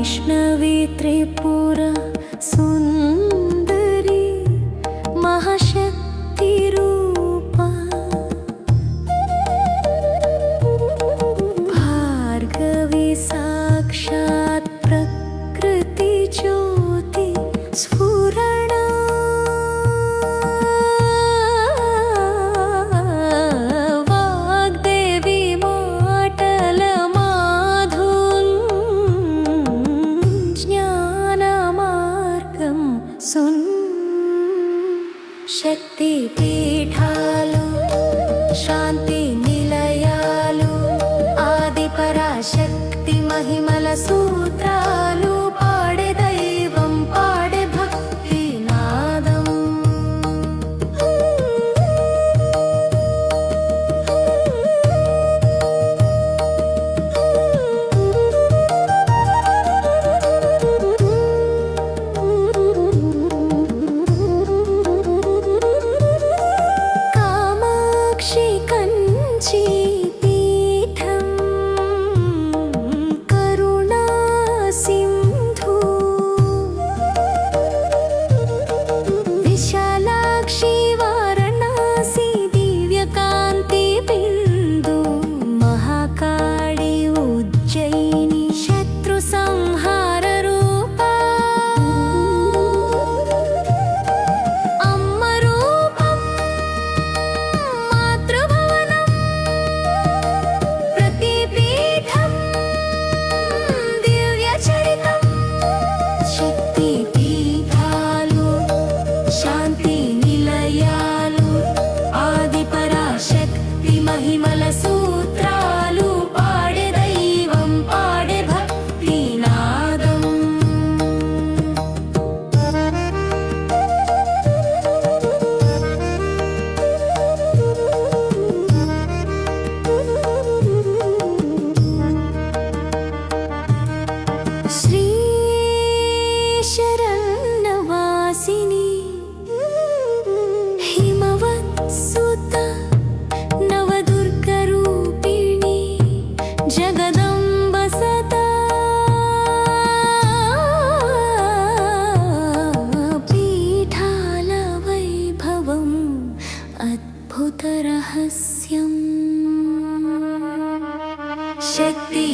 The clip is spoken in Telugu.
वैष्णवी त्रिपुरा सुन् శక్తి పీఠాలు శాంతి నిలయాలు ఆది పరాశక్తి మహిమల సూత్రాలు. 情。जगदम्ब सता पीठालवैभवम् अद्भुतरहस्यम् शक्ति